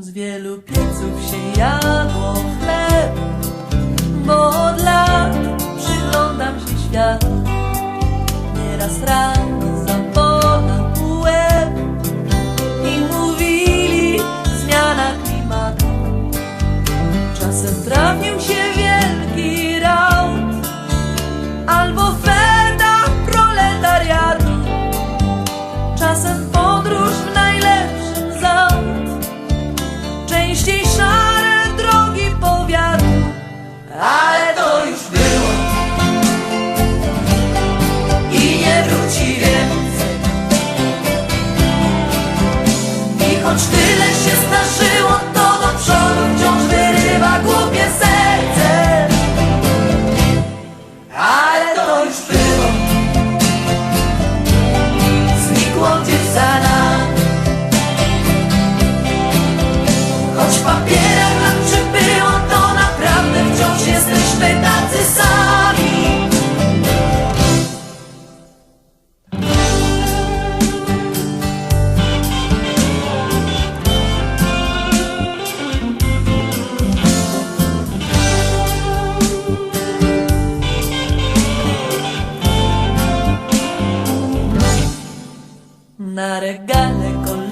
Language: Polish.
Z wielu pieców się jadło chleb, bo od lat przyglądam się światu. Nieraz rano choć tyle tornare galle con